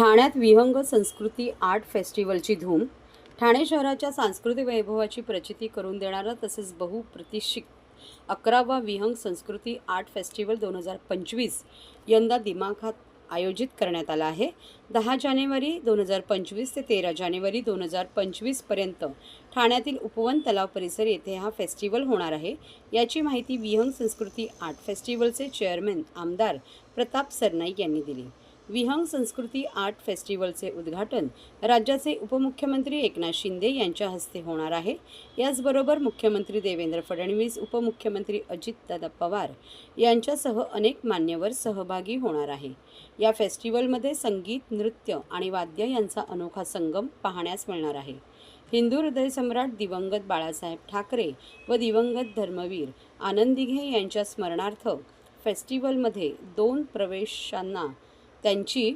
ठाण्यात विहंग संस्कृती आर्ट फेस्टिवलची धूम. ठाणे शहराच्या सांस्कृतिक वैभवाची प्रचिती करून देणारा तसेच बहुप्रतिक्षित अकरावा विहंग संस्कृती आर्ट फेस्टिवल दोन हजार पंचवीस यंदा दिमाखात आयोजित करण्यात आला आहे. दहा जानेवारी दोन हजार पंचवीस ते तेरा जानेवारी दोन हजार पंचवीसपर्यंत ठाण्यातील उपवन तलाव परिसर येथे हा फेस्टिवल होणार आहे. याची माहिती विहंग संस्कृती आर्ट फेस्टिवलचे चेअरमॅन आमदार प्रताप सरनाईक यांनी दिली. विहंग संस्कृती आर्ट फेस्टिवलचे उद्घाटन राज्याचे उपमुख्यमंत्री एकनाथ शिंदे यांच्या हस्ते होणार आहे. याचबरोबर मुख्यमंत्री देवेंद्र फडणवीस उपमुख्यमंत्री अजितदादा पवार यांच्यासह अनेक मान्यवर सहभागी होणार आहे. या फेस्टिवलमध्ये संगीत नृत्य आणि वाद्य यांचा अनोखा संगम पाहण्यास मिळणार आहे. हिंदू हृदयसम्राट दिवंगत बाळासाहेब ठाकरे व दिवंगत धर्मवीर आनंदिघे यांच्या स्मरणार्थ फेस्टिवलमध्ये दोन प्रवेशांना त्यांची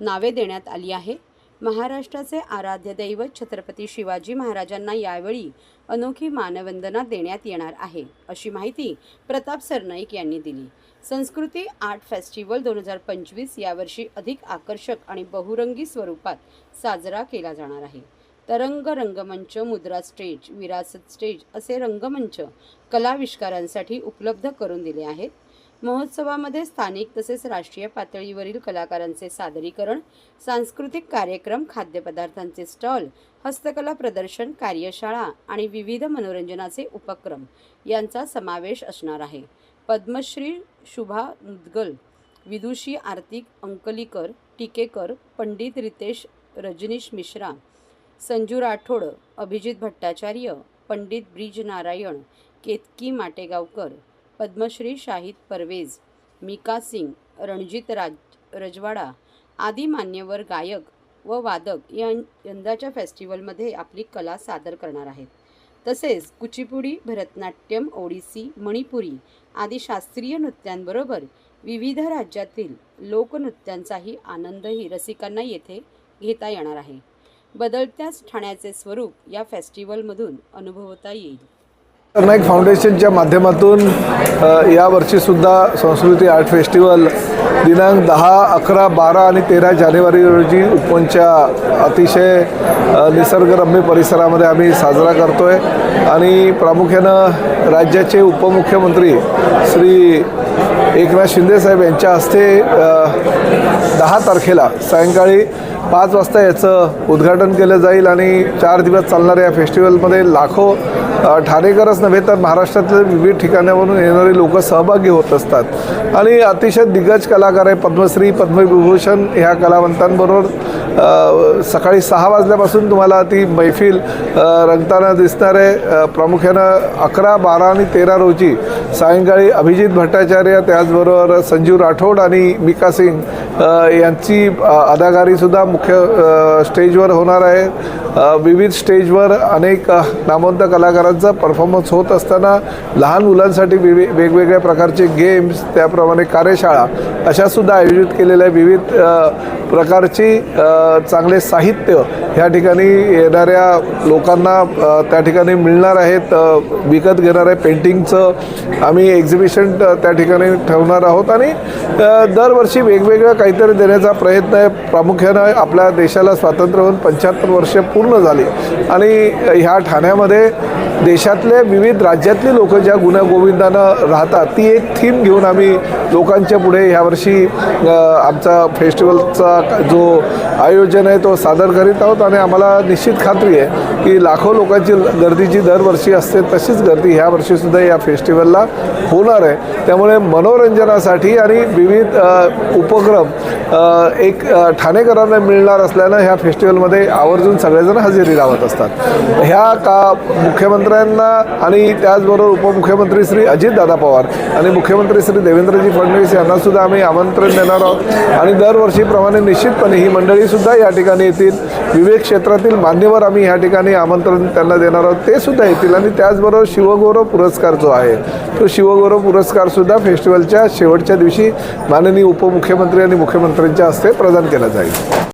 नावे देण्यात आली आहे. महाराष्ट्राचे आराध्य दैवत छत्रपती शिवाजी महाराजांना यावेळी अनोखी मानवंदना देण्यात येणार आहे अशी माहिती प्रताप सरनाईक यांनी दिली. संस्कृती आर्ट फेस्टिवल दोन हजार पंचवीस यावर्षी अधिक आकर्षक आणि बहुरंगी स्वरूपात साजरा केला जाणार आहे. तरंग रंगमंच मुद्रा स्टेज विरासत स्टेज असे रंगमंच कलाविष्कारांसाठी उपलब्ध करून दिले आहेत. महोत्सवामध्ये स्थानिक तसेच राष्ट्रीय पातळीवरील कलाकारांचे सादरीकरण सांस्कृतिक कार्यक्रम खाद्यपदार्थांचे स्टॉल हस्तकला प्रदर्शन कार्यशाळा आणि विविध मनोरंजनाचे उपक्रम यांचा समावेश असणार आहे. पद्मश्री शुभा मुदगल विदुषी आर्तिक अंकलीकर टिकेकर पंडित रितेश रजनीश मिश्रा संजू राठोड अभिजित भट्टाचार्य पंडित ब्रिज नारायण केतकी माटेगावकर पद्मश्री शाहिद परवेज मिका सिंग रणजित राज रजवाडा आदी मान्यवर गायक व वादक या यंदाच्या फेस्टिवलमध्ये आपली कला सादर करणार आहेत. तसेच कुचिपुडी भरतनाट्यम ओडिसी मणिपुरी आदी शास्त्रीय नृत्यांबरोबर विविध राज्यातील लोकनृत्यांचाही आनंदही रसिकांना येथे घेता येणार आहे. बदलत्याच ठाण्याचे स्वरूप या फेस्टिवलमधून अनुभवता येईल. नाईक फाउंडेशनच्या माध्यमातून यावर्षीसुद्धा संस्कृती आर्ट फेस्टिवल दिनांक दहा अकरा बारा आणि तेरा जानेवारी रोजी उपवनच्या अतिशय निसर्गरम्य परिसरामध्ये आम्ही साजरा करतो आहे आणि प्रामुख्यानं राज्याचे उपमुख्यमंत्री श्री एकनाथ शिंदेसाहेब यांच्या हस्ते दहा तारखेला सायंकाळी पाच वाजता याचं उद्घाटन केलं जाईल आणि चार दिवस चालणाऱ्या या फेस्टिवलमध्ये लाखो ठाणेकरच नव्हे तर महाराष्ट्रातल्या विविध ठिकाणावरून येणारे लोक सहभागी होत असतात. आणि अतिशय दिग्गज कलाकार आहे पद्मश्री पद्मविभूषण ह्या कलावंतांबरोबर. सकाळी सहा वाजल्यापासून तुम्हाला ती मैफिल रंगताना दिसणार आहे. प्रामुख्यानं अकरा बारा आणि तेरा रोजी सायंकाळी अभिजित भट्टाचार्य त्याचबरोबर संजीव राठोड आणि मिका सिंग यांची अदाकारीसुद्धा मुख्य स्टेजवर होणार आहे. विविध स्टेजवर अनेक नामवंत कलाकारांचा परफॉर्मन्स होत असताना लहान मुलांसाठी विवि वेगवेगळ्या प्रकारचे गेम्स त्याप्रमाणे कार्यशाळा अशासुद्धा आयोजित केलेल्या विविध प्रकारची चांगले साहित्य ह्या ठिकाणी येणाऱ्या लोकांना त्या ठिकाणी मिळणार आहेत विकत घेणार आहे. पेंटिंगचं आम्ही एक्झिबिशन त्या ठिकाणी ठेवणार आहोत आणि दरवर्षी वेगवेगळं काहीतरी देण्याचा प्रयत्न आहे. प्रामुख्यानं आपल्या देशाला स्वातंत्र्य होऊन पंच्याहत्तर वर्ष पूर्ण झाली. आणि ह्या ठाण्यामध्ये देशातले विविध राज्यातली लोक ज्या गुण्यागोविंदानं राहतात ती एक थीम घेऊन आम्ही लोकांच्या पुढे ह्यावर्षी आमचा फेस्टिवलचा जो आयोजन आहे तो सादर करीत आहोत आणि आम्हाला निश्चित खात्री आहे की लाखो लोकांची गर्दी जी दरवर्षी असते तशीच गर्दी ह्या वर्षीसुद्धा या फेस्टिवलला होणार आहे. त्यामुळे मनोरंजनासाठी आणि विविध उपक्रम एक ठाणेकरांना मिळणार असल्यानं ह्या फेस्टिवलमध्ये आवर्जून सगळेजण हजेरी लावत असतात. ह्या का मुख्यमंत्र्यांना आणि त्याचबरोबर उपमुख्यमंत्री श्री अजितदादा पवार आणि मुख्यमंत्री श्री देवेंद्रजी फडणवीस यांनासुद्धा आम्ही आमंत्रण देणार आहोत. आणि दरवर्षीप्रमाणे निश्चितपणे ही मंडळीसुद्धा या ठिकाणी येतील. विवेक क्षेत्रातील मान्यवर आम्ही ह्या ठिकाणी आमंत्रण त्यांना देणार आहोत. ते सुद्धा येतील. आणि त्याचबरोबर शिवगौरव पुरस्कार जो आहे तो शिवगौरव पुरस्कारसुद्धा फेस्टिवलच्या शेवटच्या दिवशी माननीय उपमुख्यमंत्री आणि मुख्यमंत्र्यांच्या हस्ते प्रदान केला जाईल.